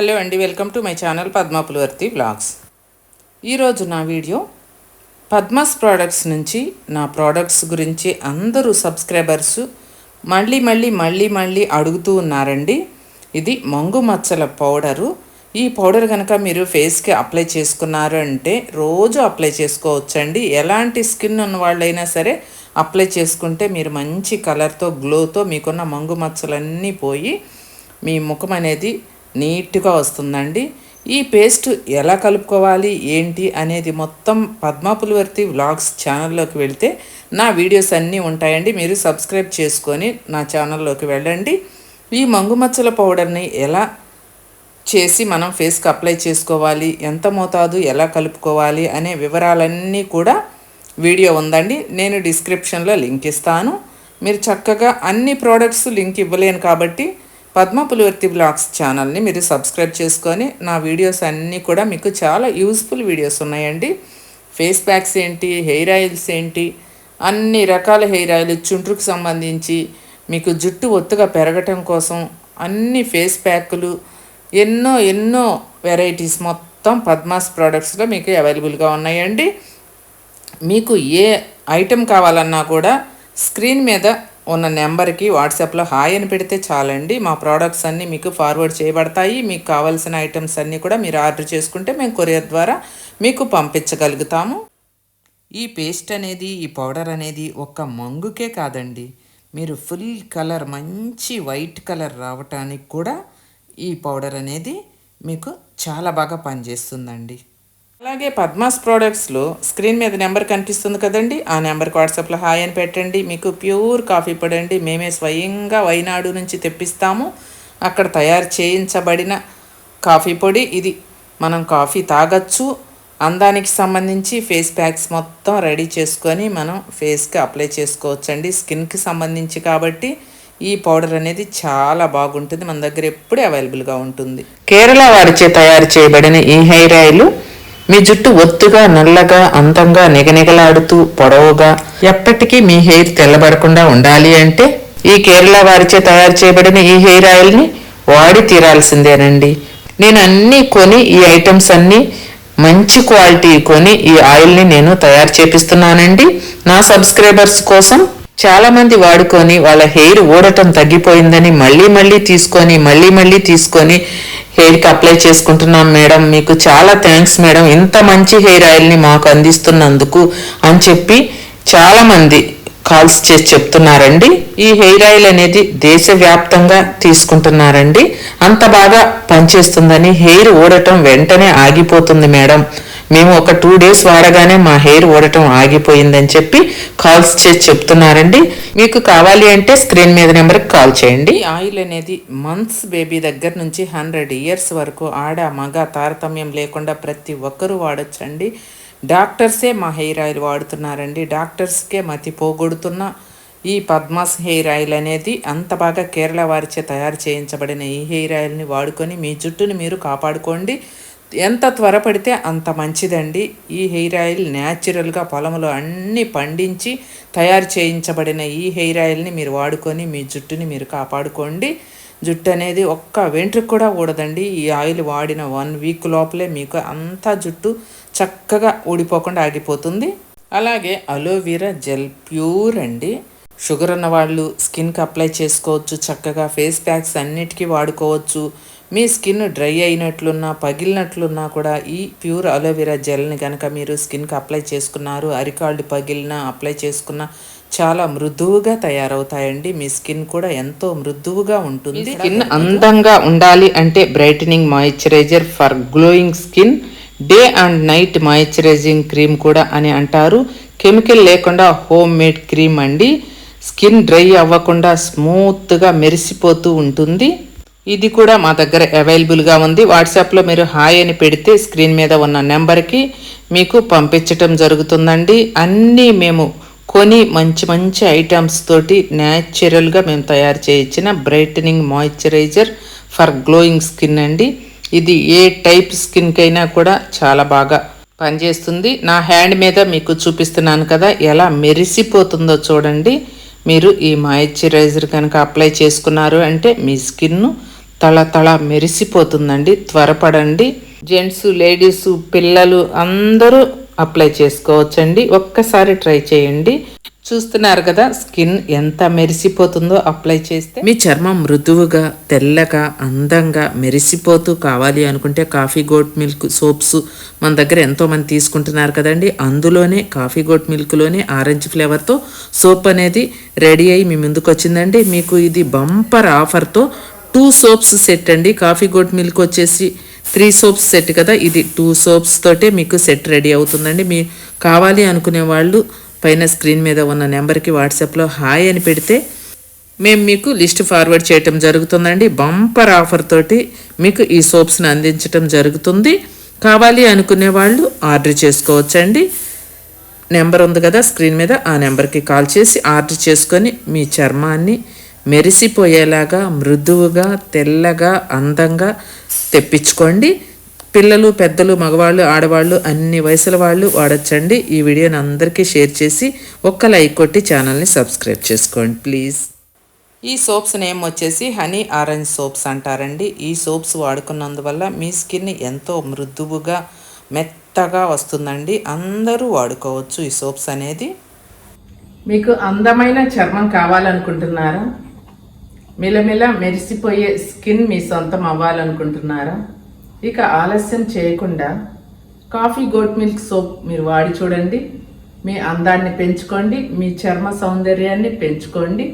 Hello అండి welcome to my channel Padmapulavarthi vlogs ఈరోజు నా వీడియో పద్మాస్ ప్రోడక్ట్స్ నుంచి నా ప్రోడక్ట్స్ గురించి అందరూ సబ్స్క్రైబర్స్ మళ్ళీ మళ్ళీ మళ్ళీ మళ్ళీ అడుగుతూ ఉన్నారండి. ఇది మంగు మచ్చల పౌడరు. ఈ పౌడర్ కనుక మీరు ఫేస్కి అప్లై చేసుకున్నారు అంటే రోజు అప్లై చేసుకోవచ్చండి. ఎలాంటి స్కిన్ ఉన్న వాళ్ళైనా సరే అప్లై చేసుకుంటే మీరు మంచి కలర్తో గ్లోతో మీకున్న మంగు మచ్చలన్నీ పోయి మీ ముఖం అనేది నీట్గా వస్తుందండి. ఈ పేస్ట్ ఎలా కలుపుకోవాలి ఏంటి అనేది మొత్తం పద్మాపులవర్తి వ్లాగ్స్ ఛానల్లోకి వెళ్తే నా వీడియోస్ అన్నీ ఉంటాయండి. మీరు సబ్స్క్రైబ్ చేసుకొని నా ఛానల్లోకి వెళ్ళండి. ఈ మంగుమచ్చల పౌడర్ని ఎలా చేసి మనం ఫేస్కి అప్లై చేసుకోవాలి ఎంత మోతాదు ఎలా కలుపుకోవాలి అనే వివరాలన్నీ కూడా వీడియో ఉందండి. నేను డిస్క్రిప్షన్లో లింక్ ఇస్తాను. మీరు చక్కగా అన్ని ప్రోడక్ట్స్ లింక్ ఇవ్వలేను కాబట్టి పద్మ పులివర్తి బ్లాగ్స్ ఛానల్ని మీరు సబ్స్క్రైబ్ చేసుకొని నా వీడియోస్ అన్నీ కూడా మీకు చాలా యూస్ఫుల్ వీడియోస్ ఉన్నాయండి. ఫేస్ ప్యాక్స్ ఏంటి? హెయిర్ ఆయిల్స్ ఏంటి? అన్ని రకాల హెయిర్ ఆయిల్ చుండ్రుకు సంబంధించి మీకు జుట్టు ఒత్తుగా పెరగటం కోసం అన్ని ఫేస్ ప్యాకులు ఎన్నో ఎన్నో వెరైటీస్ మొత్తం పద్మాస్ ప్రోడక్ట్స్లో మీకు అవైలబుల్గా ఉన్నాయండి. మీకు ఏ ఐటెం కావాలన్నా కూడా స్క్రీన్ మీద ఉన్న నెంబర్కి వాట్సాప్లో హాయ్ అని పెడితే చాలండి. మా ప్రోడక్ట్స్ అన్నీ మీకు ఫార్వర్డ్ చేయబడతాయి. మీకు కావాల్సిన ఐటమ్స్ అన్నీ కూడా మీరు ఆర్డర్ చేసుకుంటే మేము కొరియర్ ద్వారా మీకు పంపించగలుగుతాము. ఈ పేస్ట్ అనేది ఈ పౌడర్ అనేది ఒక్క మంగుకే కాదండి. మీరు ఫుల్ కలర్ మంచి వైట్ కలర్ రావటానికి కూడా ఈ పౌడర్ అనేది మీకు చాలా బాగా పనిచేస్తుందండి. అలాగే పద్మాస్ ప్రోడక్ట్స్లో స్క్రీన్ మీద నెంబర్ కనిపిస్తుంది కదండి. ఆ నెంబర్కి వాట్సాప్లో హాయ్ అని పెట్టండి. మీకు ప్యూర్ కాఫీ పొడి అండి. మేమే స్వయంగా వైనాడు నుంచి తెప్పిస్తాము. అక్కడ తయారు చేయించబడిన కాఫీ పొడి. ఇది మనం కాఫీ తాగొచ్చు. అందానికి సంబంధించి ఫేస్ ప్యాక్స్ మొత్తం రెడీ చేసుకొని మనం ఫేస్కి అప్లై చేసుకోవచ్చండి. స్కిన్కి సంబంధించి కాబట్టి ఈ పౌడర్ అనేది చాలా బాగుంటుంది. మన దగ్గర ఎప్పుడూ అవైలబుల్గా ఉంటుంది. కేరళ వారిచే తయారు చేయబడిన ఈ హెయిర్ ఆయిల్ మీ జుట్టు ఒత్తుగా నల్లగా అందంగా నిగనిగలాడుతూ పొడవుగా ఎప్పటికీ మీ హెయిర్ తెల్లబడకుండా ఉండాలి అంటే ఈ కేరళ వారిచే తయారు చేయబడిన ఈ హెయిర్ ఆయిల్ని వాడి తీరాల్సిందేనండి. నేను అన్నీ కొని ఈ ఐటమ్స్ అన్నీ మంచి క్వాలిటీ కొని ఈ ఆయిల్ని నేను తయారు చేపిస్తున్నానండి. నా సబ్స్క్రైబర్స్ కోసం చాలా మంది వాడుకొని వాళ్ళ హెయిర్ ఊడటం తగ్గిపోయిందని మళ్ళీ మళ్ళీ తీసుకొని మళ్ళీ మళ్ళీ తీసుకొని హెయిర్కి అప్లై చేసుకుంటున్నాం మేడం. మీకు చాలా థ్యాంక్స్ మేడం. ఇంత మంచి హెయిర్ ఆయిల్ని మాకు అందిస్తున్నందుకు అని చెప్పి చాలామంది కాల్స్ చేసి చెప్తున్నారండి. ఈ హెయిర్ ఆయిల్ అనేది దేశవ్యాప్తంగా తీసుకుంటున్నారండి. అంత బాగా పనిచేస్తుందని హెయిర్ ఊడటం వెంటనే ఆగిపోతుంది మేడం. మేము ఒక టూ డేస్ వాడగానే మా హెయిర్ ఊడటం ఆగిపోయిందని చెప్పి కాల్స్ చేసి చెప్తున్నారండి. మీకు కావాలి అంటే స్క్రీన్ మీద నెంబర్కి కాల్ చేయండి. ఆయిల్ అనేది మంత్స్ బేబీ దగ్గర నుంచి హండ్రెడ్ ఇయర్స్ వరకు ఆడ మగ తారతమ్యం లేకుండా ప్రతి ఒక్కరూ వాడొచ్చండి. డాక్టర్సే మా హెయిర్ ఆయిల్ వాడుతున్నారండి. డాక్టర్స్కే మతి పోగొడుతున్న ఈ పద్మాస్ హెయిర్ ఆయిల్ అనేది అంత బాగా కేరళ వారిచే తయారు చేయించబడిన ఈ హెయిర్ ఆయిల్ని వాడుకొని మీ జుట్టుని మీరు కాపాడుకోండి. ఎంత త్వరపడితే అంత మంచిదండి. ఈ హెయిర్ ఆయిల్ న్యాచురల్గా పొలంలో అన్నీ పండించి తయారు చేయించబడిన ఈ హెయిర్ ఆయిల్ని మీరు వాడుకొని మీ జుట్టుని మీరు కాపాడుకోండి. జుట్టు అనేది ఒక్క వెంట్రుకు కూడా ఊడదండి. ఈ ఆయిల్ వాడిన వన్ వీక్ లోపలే మీకు అంతా జుట్టు చక్కగా ఊడిపోకుండా ఆగిపోతుంది. అలాగే అలోవెరా జెల్ ప్యూర్ అండి. షుగర్ ఉన్న వాళ్ళు స్కిన్కి అప్లై చేసుకోవచ్చు. చక్కగా ఫేస్ ప్యాక్స్ అన్నిటికీ వాడుకోవచ్చు. మీ స్కిన్ డ్రై అయినట్లున్నా పగిలినట్లున్నా కూడా ఈ ప్యూర్ అలోవెరా జెల్ని కనుక మీరు స్కిన్కి అప్లై చేసుకున్నారు అరికాళ్ళు పగిలినా అప్లై చేసుకున్న చాలా మృదువుగా తయారవుతాయండి. మీ స్కిన్ కూడా ఎంతో మృదువుగా ఉంటుంది. స్కిన్ అందంగా ఉండాలి అంటే brightening moisturiser for glowing skin. Day and night moisturising cream కూడా అని అంటారు. కెమికల్ లేకుండా హోమ్ మేడ్ క్రీమ్ అండి. స్కిన్ డ్రై అవ్వకుండా స్మూత్గా మెరిసిపోతూ ఉంటుంది. ఇది కూడా మా దగ్గర అవైలబుల్గా ఉంది. వాట్సాప్లో మీరు హాయ్ అని పెడితే స్క్రీన్ మీద ఉన్న నెంబర్కి మీకు పంపించటం జరుగుతుందండి. అన్నీ మేము కొని మంచి మంచి ఐటమ్స్ తోటి న్యాచురల్గా మేము తయారు చేయించిన brightening moisturiser for glowing skin అండి. ఇది ఏ టైప్ స్కిన్కైనా కూడా చాలా బాగా పనిచేస్తుంది. నా హ్యాండ్ మీద మీకు చూపిస్తున్నాను కదా ఎలా మెరిసిపోతుందో చూడండి. మీరు ఈ మాయిశ్చరైజర్ కనుక అప్లై చేసుకున్నారు అంటే మీ స్కిన్ను తళ తళ మెరిసిపోతుందండి. త్వరపడండి. జెంట్స్ లేడీస్ పిల్లలు అందరూ అప్లై చేసుకోవచ్చండి. ఒక్కసారి ట్రై చేయండి. చూస్తున్నారు కదా స్కిన్ ఎంత మెరిసిపోతుందో అప్లై చేస్తే. మీ చర్మం మృదువుగా తెల్లగా అందంగా మెరిసిపోతూ కావాలి అనుకుంటే కాఫీ గోట్ మిల్క్ సోప్స్ మన దగ్గర ఎంతో మంది తీసుకుంటున్నారు కదండి. అందులోనే కాఫీ గోట్ మిల్క్లోనే ఆరెంజ్ ఫ్లేవర్తో సోప్ అనేది రెడీ అయ్యి మీ ముందుకు వచ్చిందండి మీకు ఇది బంపర్ ఆఫర్తో టూ సోప్స్ సెట్ అండి. కాఫీ గోట్ మిల్క్ వచ్చేసి త్రీ సోప్స్ సెట్ కదా. ఇది టూ సోప్స్ తోటే మీకు సెట్ రెడీ అవుతుందండి. మీ కావాలి అనుకునే వాళ్ళు పైన స్క్రీన్ మీద ఉన్న నెంబర్కి వాట్సాప్లో హాయ్ అని పెడితే మేము మీకు లిస్ట్ ఫార్వర్డ్ చేయటం జరుగుతుందండి. బంపర్ ఆఫర్ తోటి మీకు ఈ సోప్స్ని అందించటం జరుగుతుంది. కావాలి అనుకునే వాళ్ళు ఆర్డర్ చేసుకోవచ్చండి. నెంబర్ ఉంది కదా స్క్రీన్ మీద. ఆ నెంబర్కి కాల్ చేసి ఆర్డర్ చేసుకొని మీ చర్మాన్ని మెరిసిపోయేలాగా మృదువుగా తెల్లగా అందంగా తెప్పించుకోండి. పిల్లలు పెద్దలు మగవాళ్ళు ఆడవాళ్ళు అన్ని వయసుల వాళ్ళు వాడచ్చండి. ఈ వీడియోని అందరికీ షేర్ చేసి ఒక్క లైక్ కొట్టి ఛానల్ని సబ్స్క్రైబ్ చేసుకోండి ప్లీజ్. ఈ సోప్స్ నేమ్ వచ్చేసి హనీ ఆరెంజ్ సోప్స్ అంటారండి. ఈ సోప్స్ వాడుకున్నందువల్ల మీ స్కిన్ ఎంతో మృదువుగా మెత్తగా వస్తుందండి. అందరూ వాడుకోవచ్చు ఈ సోప్స్ అనేది. మీకు అందమైన చర్మం కావాలనుకుంటున్నారా? మిలమిల మెరిసిపోయే స్కిన్ మీ సొంతం అవ్వాలనుకుంటున్నారా? ఇక ఆలస్యం చేయకుండా కాఫీ గోట్ మిల్క్ సోప్ మీరు వాడి చూడండి. మీ అందాన్ని పెంచుకోండి మీ చర్మ సౌందర్యాన్ని పెంచుకోండి.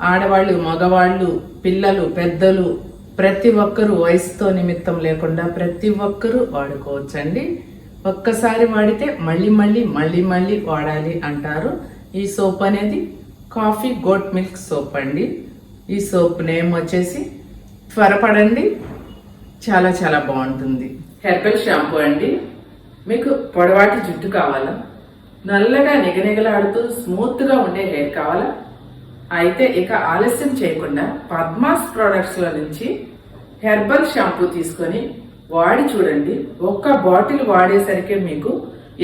ఆడవాళ్ళు మగవాళ్ళు పిల్లలు పెద్దలు ప్రతి ఒక్కరూ వయసుతో నిమిత్తం లేకుండా ప్రతి ఒక్కరూ వాడుకోవచ్చండి. ఒక్కసారి వాడితే మళ్ళీ మళ్ళీ మళ్ళీ మళ్ళీ వాడాలి అంటారు ఈ సోప్ అనేది కాఫీ గోట్ మిల్క్ సోప్ అండి. ఈ సోప్ నేమ్ వచ్చేసి త్వరపడండి. చాలా చాలా బాగుంటుంది. హెర్బల్ షాంపూ అండి. మీకు పొడవాటి జుట్టు కావాలా? నల్లగా నిగనిగలాడుతూ స్మూత్గా ఉండే హెయిర్ కావాలా? అయితే ఇక ఆలస్యం చేయకుండా పద్మాస్ ప్రోడక్ట్స్లో నుంచి హెర్బల్ షాంపూ తీసుకొని వాడి చూడండి. ఒక్క బాటిల్ వాడేసరికి మీకు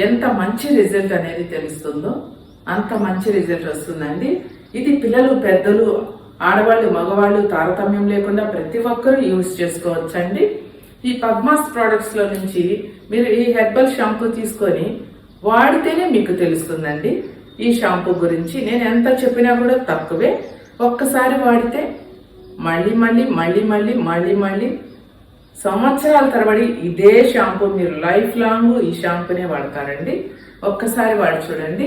ఎంత మంచి రిజల్ట్ అనేది తెలుస్తుందో అంత మంచి రిజల్ట్ వస్తుందండి. ఇది పిల్లలు పెద్దలు ఆడవాళ్ళు మగవాళ్ళు తారతమ్యం లేకుండా ప్రతి ఒక్కరూ యూజ్ చేసుకోవచ్చండి. ఈ పద్మాస్ ప్రోడక్ట్స్లో నుంచి మీరు ఈ హెర్బల్ షాంపూ తీసుకొని వాడితేనే మీకు తెలుస్తుందండి. ఈ షాంపూ గురించి నేను ఎంత చెప్పినా కూడా తక్కువే. ఒక్కసారి వాడితే మళ్ళీ మళ్ళీ మళ్ళీ మళ్ళీ మళ్ళీ మళ్ళీ సంవత్సరాల తరబడి ఇదే షాంపూ మీరు లైఫ్ లాంగ్ ఈ షాంపూనే వాడతారండి. ఒక్కసారి వాడి చూడండి.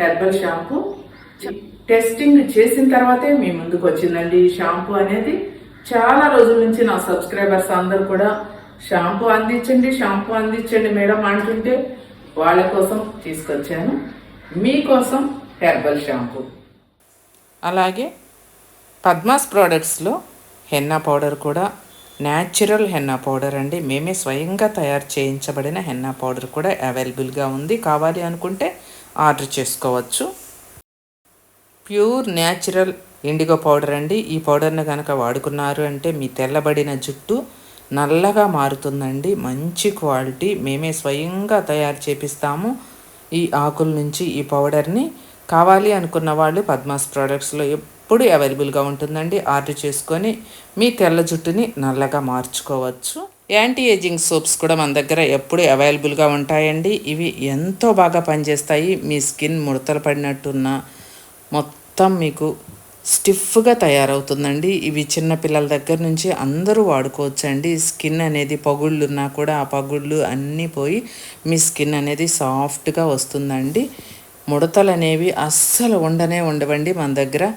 హెర్బల్ షాంపూ టెస్టింగ్ చేసిన తర్వాతే మీ ముందుకు వచ్చిందండి. ఈ షాంపూ అనేది చాలా రోజుల నుంచి నా సబ్స్క్రైబర్స్ అందరు కూడా షాంపూ అందించండి షాంపూ అందించండి మేడం అంటుంటే వాళ్ళ కోసం తీసుకొచ్చాను. మీకోసం హెర్బల్ షాంపూ. అలాగే పద్మాస్ ప్రోడక్ట్స్లో హెన్నా పౌడర్ కూడా న్యాచురల్ హెన్నా పౌడర్ అండి. మేమే స్వయంగా తయారు చేయించబడిన హెన్నా పౌడర్ కూడా అవైలబుల్గా ఉంది. కావాలి అనుకుంటే ఆర్డర్ చేసుకోవచ్చు. ప్యూర్ న్యాచురల్ ఇండిగో పౌడర్ అండి. ఈ పౌడర్ని కనుక వాడుకున్నారు అంటే మీ తెల్లబడిన జుట్టు నల్లగా మారుతుందండి. మంచి క్వాలిటీ. మేమే స్వయంగా తయారు చేపిస్తాము. ఈ ఆకుల నుంచి ఈ పౌడర్ని కావాలి అనుకున్న వాళ్ళు పద్మాస్ ప్రోడక్ట్స్లో ఎప్పుడు అవైలబుల్గా ఉంటుందండి. ఆర్డర్ చేసుకొని మీ తెల్ల జుట్టుని నల్లగా మార్చుకోవచ్చు. యాంటీ ఏజింగ్ సోప్స్ కూడా మన దగ్గర ఎప్పుడు అవైలబుల్గా ఉంటాయండి. ఇవి ఎంతో బాగా పనిచేస్తాయి. మీ స్కిన్ ముడతలు పడినట్టున్న మొత్తం మొత్తం మీకు స్టిఫ్గా తయారవుతుందండి. ఇవి చిన్నపిల్లల దగ్గర నుంచి అందరూ వాడుకోవచ్చండి. స్కిన్ అనేది పగుళ్ళు ఉన్నా కూడా ఆ పగుళ్ళు అన్నీ పోయి మీ స్కిన్ అనేది సాఫ్ట్గా వస్తుందండి. ముడతలు అనేవి అస్సలు ఉండనే ఉండవండి మన దగ్గర.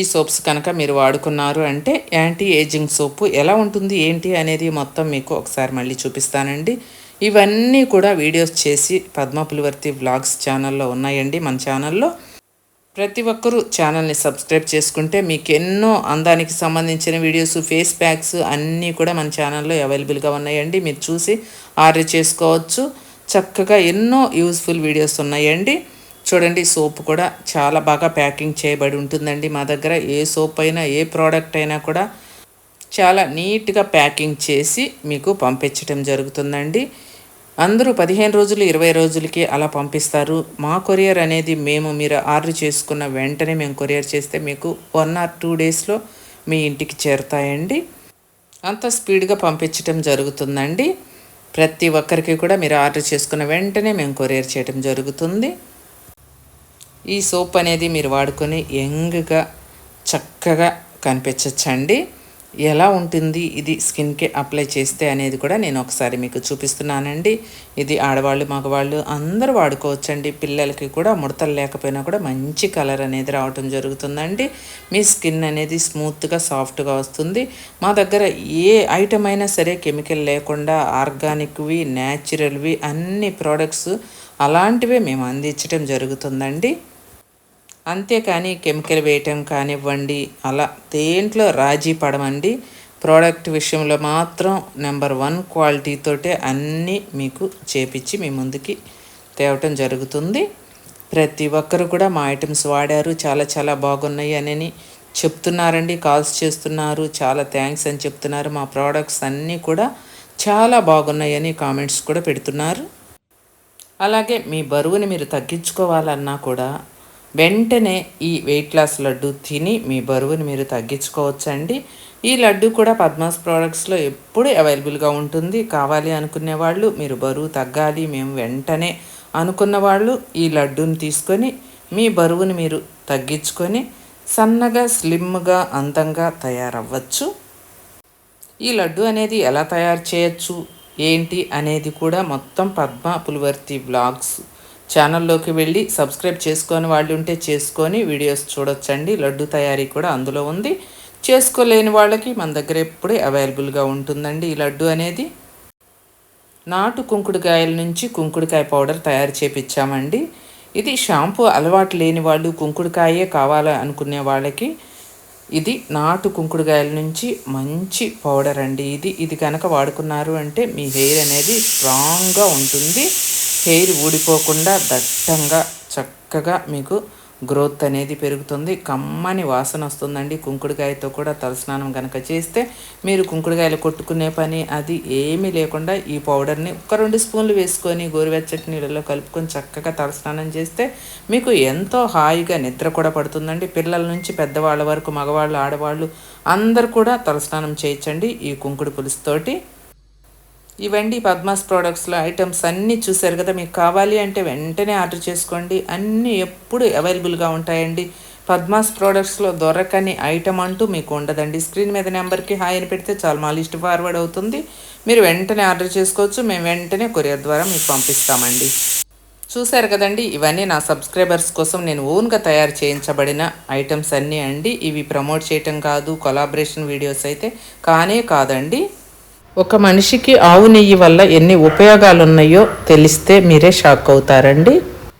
ఈ సోప్స్ కనుక మీరు వాడుకున్నారు అంటే యాంటీ ఏజింగ్ సోపు ఎలా ఉంటుంది ఏంటి అనేది మొత్తం మీకు ఒకసారి మళ్ళీ చూపిస్తానండి. ఇవన్నీ కూడా వీడియోస్ చేసి పద్మపులివర్తి వ్లాగ్స్ ఛానల్లో ఉన్నాయండి మన ఛానల్లో. ప్రతి ఒక్కరూ ఛానల్ని సబ్స్క్రైబ్ చేసుకుంటే మీకు ఎన్నో అందానికి సంబంధించిన వీడియోస్ ఫేస్ ప్యాక్స్ అన్నీ కూడా మన ఛానల్లో అవైలబుల్గా ఉన్నాయండి. మీరు చూసి ఆర్డర్ చేసుకోవచ్చు. చక్కగా ఎన్నో యూస్ఫుల్ వీడియోస్ ఉన్నాయండి. చూడండి సోప్ కూడా చాలా బాగా ప్యాకింగ్ చేయబడి ఉంటుందండి మా దగ్గర. ఏ సోప్ అయినా ఏ ప్రోడక్ట్ అయినా కూడా చాలా నీట్గా ప్యాకింగ్ చేసి మీకు పంపించడం జరుగుతుందండి. అందరూ పదిహేను రోజులు ఇరవై రోజులకి అలా పంపిస్తారు. మా కొరియర్ అనేది మేము మీరు ఆర్డర్ చేసుకున్న వెంటనే మేము కొరియర్ చేస్తే మీకు వన్ ఆర్ టూ డేస్లో మీ ఇంటికి చేరుతాయండి. అంత స్పీడ్గా పంపించటం జరుగుతుందండి. ప్రతి ఒక్కరికి కూడా మీరు ఆర్డర్ చేసుకున్న వెంటనే మేము కొరియర్ చేయడం జరుగుతుంది. ఈ సోప్ అనేది మీరు వాడుకొని యంగ్గా చక్కగా కనిపించచ్చండి. ఎలా ఉంటుంది ఇది స్కిన్కి అప్లై చేస్తే అనేది కూడా నేను ఒకసారి మీకు చూపిస్తున్నానండి. ఇది ఆడవాళ్ళు మగవాళ్ళు అందరూ వాడుకోవచ్చండి. పిల్లలకి కూడా ముడతలు లేకపోయినా కూడా మంచి కలర్ అనేది రావటం జరుగుతుందండి. మీ స్కిన్ అనేది స్మూత్గా సాఫ్ట్గా వస్తుంది. మా దగ్గర ఏ ఐటమ్ అయినా సరే కెమికల్ లేకుండా ఆర్గానిక్వి న్యాచురల్వి అన్ని ప్రోడక్ట్స్ అలాంటివే మేము అందించడం జరుగుతుందండి. అంతేకాని కెమికల్ వేయటం కానివ్వండి అలా దేంట్లో రాజీ పడమండి. ప్రోడక్ట్ విషయంలో మాత్రం నెంబర్ వన్ క్వాలిటీతోటే అన్నీ మీకు చేపించి మీ ముందుకి తేవటం జరుగుతుంది. ప్రతి ఒక్కరు కూడా మా ఐటమ్స్ వాడారు చాలా చాలా బాగున్నాయి అని చెప్తున్నారండి కాల్స్ చేస్తున్నారు చాలా థ్యాంక్స్ అని చెప్తున్నారు. మా ప్రోడక్ట్స్ అన్నీ కూడా చాలా బాగున్నాయని కామెంట్స్ కూడా పెడుతున్నారు. అలాగే మీ బరువుని మీరు తగ్గించుకోవాలన్నా కూడా వెంటనే ఈ వెయిట్ లాస్ లడ్డు తిని మీ బరువుని మీరు తగ్గించుకోవచ్చండి. ఈ లడ్డు కూడా పద్మాస్ ప్రోడక్ట్స్లో ఎప్పుడు అవైలబుల్గా ఉంటుంది. కావాలి అనుకునే వాళ్ళు మీరు బరువు తగ్గాలి మేము వెంటనే అనుకున్న వాళ్ళు ఈ లడ్డూని తీసుకొని మీ బరువుని మీరు తగ్గించుకొని సన్నగా స్లిమ్గా అందంగా తయారవ్వచ్చు. ఈ లడ్డు అనేది ఎలా తయారు చేయొచ్చు? ఏంటి అనేది కూడా మొత్తం పద్మ పులివర్తి బ్లాగ్స్ ఛానల్లోకి వెళ్ళి సబ్స్క్రైబ్ చేసుకొని వాళ్ళు ఉంటే చేసుకొని వీడియోస్ చూడొచ్చండి. లడ్డు తయారీ కూడా అందులో ఉంది. చేసుకోలేని వాళ్ళకి మన దగ్గర ఎప్పుడే అవైలబుల్గా ఉంటుందండి ఈ లడ్డు అనేది. నాటు కుంకుడుకాయల నుంచి కుంకుడుకాయ పౌడర్ తయారు చేపించామండి ఇది షాంపూ అలవాటు లేని వాళ్ళు కుంకుడుకాయే కావాలి అనుకునే వాళ్ళకి ఇది నాటు కుంకుడుకాయల నుంచి మంచి పౌడర్ అండి ఇది. ఇది కనుక వాడుకున్నారు అంటే మీ హెయిర్ అనేది స్ట్రాంగ్గా ఉంటుంది. హెయిర్ ఊడిపోకుండా దట్టంగా చక్కగా మీకు గ్రోత్ అనేది పెరుగుతుంది. కమ్మని వాసన వస్తుందండి. కుంకుడుకాయతో కూడా తలస్నానం కనుక చేస్తే మీరు కుంకుడుకాయలు కొట్టుకునే పని అది ఏమీ లేకుండా ఈ పౌడర్ని ఒక రెండు స్పూన్లు వేసుకొని గోరువెచ్చటి నీళ్ళలో కలుపుకొని చక్కగా తలస్నానం చేస్తే మీకు ఎంతో హాయిగా నిద్ర కూడా పడుతుందండి. పిల్లల నుంచి పెద్దవాళ్ళ వరకు మగవాళ్ళు ఆడవాళ్ళు అందరు కూడా తలస్నానం చేయించండి ఈ కుంకుడు పులుసుతోటి. ఇవండి పద్మాస్ ప్రోడక్ట్స్లో ఐటమ్స్ అన్నీ చూశారు కదా మీకు కావాలి అంటే వెంటనే ఆర్డర్ చేసుకోండి. అన్నీ ఎప్పుడు అవైలబుల్గా ఉంటాయండి. పద్మాస్ ప్రోడక్ట్స్లో దొరకని ఐటమ్ అంటూ మీకు ఉండదండి. స్క్రీన్ మీద నెంబర్కి హాయ్ అని పెడితే చాలా మా లిస్ట్ ఫార్వర్డ్ అవుతుంది. మీరు వెంటనే ఆర్డర్ చేసుకోవచ్చు. మేము వెంటనే కొరియర్ ద్వారా మీకు పంపిస్తామండి. చూశారు కదండి ఇవన్నీ నా సబ్స్క్రైబర్స్ కోసం నేను ఓన్గా తయారు చేయించబడిన ఐటమ్స్ అన్నీ అండి. ఇవి ప్రమోట్ చేయటం కాదు కొలాబరేషన్ వీడియోస్ అయితే కానే కాదండి. ఒక మనిషికి ఆవు నెయ్యి వల్ల ఎన్ని ఉపయోగాలు ఉన్నాయో తెలిస్తే మీరే షాక్ అవుతారండి.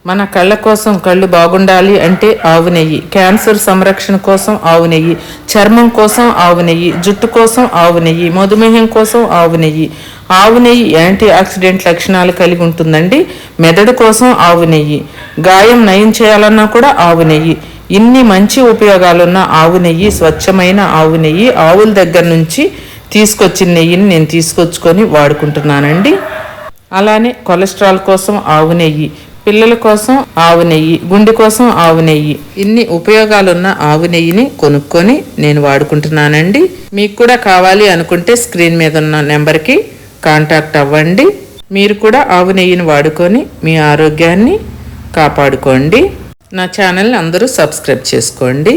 మన కళ్ళ కోసం కళ్ళు బాగుండాలి అంటే ఆవు నెయ్యి క్యాన్సర్ సంరక్షణ కోసం ఆవు నెయ్యి చర్మం కోసం ఆవు నెయ్యి జుట్టు కోసం ఆవు నెయ్యి మధుమేహం కోసం ఆవు నెయ్యి. ఆవు నెయ్యి యాంటీ ఆక్సిడెంట్ లక్షణాలు కలిగి ఉంటుందండి. మెదడు కోసం ఆవు నెయ్యి గాయం నయం చేయాలన్నా కూడా ఆవు నెయ్యి. ఇన్ని మంచి ఉపయోగాలున్న ఆవు నెయ్యి స్వచ్ఛమైన ఆవు నెయ్యి ఆవుల దగ్గర నుంచి తీసుకొచ్చిన నెయ్యిని నేను తీసుకొచ్చుకొని వాడుకుంటున్నానండి. అలానే కొలెస్ట్రాల్ కోసం ఆవు నెయ్యి పిల్లల కోసం ఆవు నెయ్యి గుండె కోసం ఆవు నెయ్యి. ఇన్ని ఉపయోగాలున్న ఆవు నెయ్యిని కొనుక్కొని నేను వాడుకుంటున్నానండి. మీకు కూడా కావాలి అనుకుంటే స్క్రీన్ మీద ఉన్న నెంబర్కి కాంటాక్ట్ అవ్వండి. మీరు కూడా ఆవు నెయ్యిని వాడుకొని మీ ఆరోగ్యాన్ని కాపాడుకోండి. నా ఛానల్ని అందరూ సబ్స్క్రైబ్ చేసుకోండి.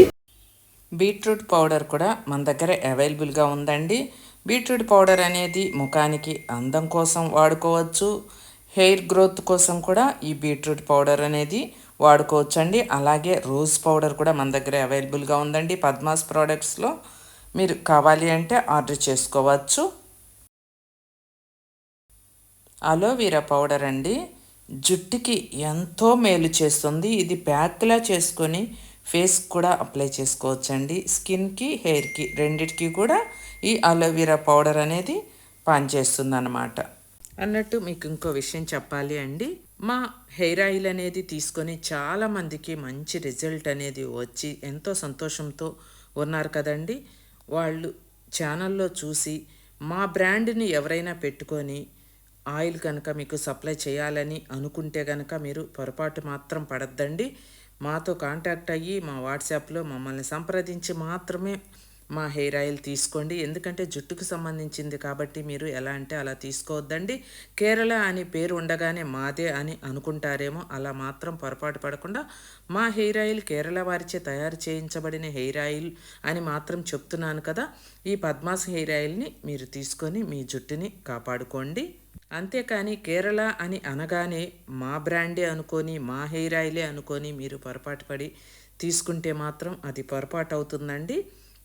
బీట్రూట్ పౌడర్ కూడా మన దగ్గర అవైలబుల్గా ఉందండి. బీట్రూట్ పౌడర్ అనేది ముఖానికి అందం కోసం వాడుకోవచ్చు. హెయిర్ గ్రోత్ కోసం కూడా ఈ బీట్రూట్ పౌడర్ అనేది వాడుకోవచ్చండి. అలాగే రోజ్ పౌడర్ కూడా మన దగ్గర అవైలబుల్గా ఉందండి. పద్మాస్ ప్రోడక్ట్స్లో మీరు కావాలి అంటే ఆర్డర్ చేసుకోవచ్చు. అలోవీరా పౌడర్ అండి. జుట్టుకి ఎంతో మేలు చేస్తుంది. ఇది ప్యాక్లా చేసుకొని ఫేస్ కూడా అప్లై చేసుకోవచ్చండి. స్కిన్కి హెయిర్కి రెండిటికి కూడా ఈ అలోవెరా పౌడర్ అనేది పనిచేస్తుంది అన్నమాట అన్నట్టు మీకు ఇంకో విషయం చెప్పాలి అండి. మా హెయిర్ ఆయిల్ అనేది తీసుకొని చాలామందికి మంచి రిజల్ట్ అనేది వచ్చి ఎంతో సంతోషంతో ఉన్నారు కదండి. వాళ్ళు ఛానల్లో చూసి మా బ్రాండ్ని ఎవరైనా పెట్టుకొని ఆయిల్ కనుక మీకు సప్లై చేయాలని అనుకుంటే కనుక మీరు పొరపాటు మాత్రం పడద్దండి. మాతో కాంటాక్ట్ అయ్యి మా వాట్సాప్లో మమ్మల్ని సంప్రదించి మాత్రమే మా హెయిర్ ఆయిల్ తీసుకోండి. ఎందుకంటే జుట్టుకు సంబంధించింది కాబట్టి మీరు ఎలా అంటే అలా తీసుకోవద్దండి. కేరళ అని పేరు ఉండగానే మాదే అని అనుకుంటారేమో. అలా మాత్రం పొరపాటు పడకుండా మా హెయిర్ ఆయిల్ కేరళ వారిచే తయారు చేయించబడిన హెయిర్ ఆయిల్ అని మాత్రం చెప్తున్నాను కదా. ఈ పద్మాస్ హెయిర్ ఆయిల్ని మీరు తీసుకొని మీ జుట్టుని కాపాడుకోండి. అంతేకాని కేరళ అని అనగానే మా బ్రాండే అనుకొని మా హెయిర్ ఆయిలే అనుకొని మీరు పొరపాటు పడి తీసుకుంటే మాత్రం అది పొరపాటు అవుతుందండి.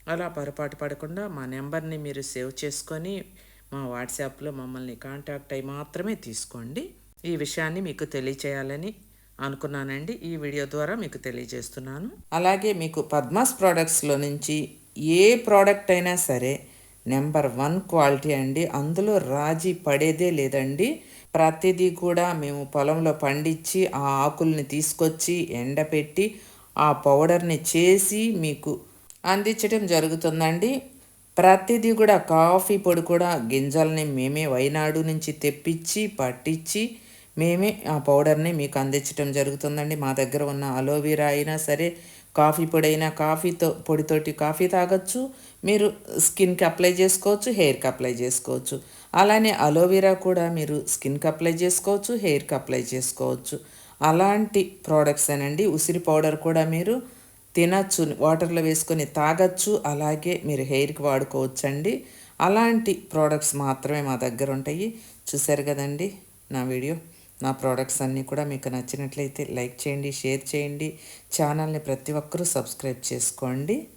అలా పొరపాటు పడకుండా మా నెంబర్ని మీరు సేవ్ చేసుకొని మా వాట్సాప్లో మమ్మల్ని కాంటాక్ట్ అయి మాత్రమే తీసుకోండి. ఈ విషయాన్ని మీకు తెలియచేయాలని అనుకున్నానండి. ఈ వీడియో ద్వారా మీకు తెలియజేస్తున్నాను. అలాగే మీకు పద్మాస్ ప్రోడక్ట్స్లో నుంచి ఏ ప్రోడక్ట్ అయినా సరే నెంబర్ వన్ క్వాలిటీ అండి. అందులో రాజీ పడేదే లేదండి. ప్రతిదీ కూడా మేము పొలంలో పండించి ఆ ఆకుల్ని తీసుకొచ్చి ఎండపెట్టి ఆ పౌడర్ని చేసి మీకు అందించడం జరుగుతుందండి. ప్రతిదీ కూడా కాఫీ పొడి కూడా గింజల్ని మేమే వైనాడు నుంచి తెప్పించి పట్టించి మేమే ఆ పౌడర్ని మీకు అందించడం జరుగుతుందండి. మా దగ్గర ఉన్న అలోవెరా అయినా సరే కాఫీ పొడి అయినా కాఫీతో పొడితోటి కాఫీ తాగొచ్చు. మీరు స్కిన్కి అప్లై చేసుకోవచ్చు హెయిర్కి అప్లై చేసుకోవచ్చు. అలానే అలోవెరా కూడా మీరు స్కిన్కి అప్లై చేసుకోవచ్చు హెయిర్కి అప్లై చేసుకోవచ్చు. అలాంటి ప్రోడక్ట్స్ అనండి ఉసిరి పౌడర్ కూడా మీరు తినచ్చు వాటర్లో వేసుకొని తాగచ్చు అలాగే మీరు హెయిర్కి వాడుకోవచ్చండి. అలాంటి ప్రోడక్ట్స్ మాత్రమే మా దగ్గర ఉంటాయి. చూసారు కదండి నా వీడియో. నా ప్రోడక్ట్స్ అన్నీ కూడా మీకు నచ్చినట్లయితే లైక్ చేయండి షేర్ చేయండి. ఛానల్ని ప్రతి ఒక్కరూ సబ్స్క్రైబ్ చేసుకోండి.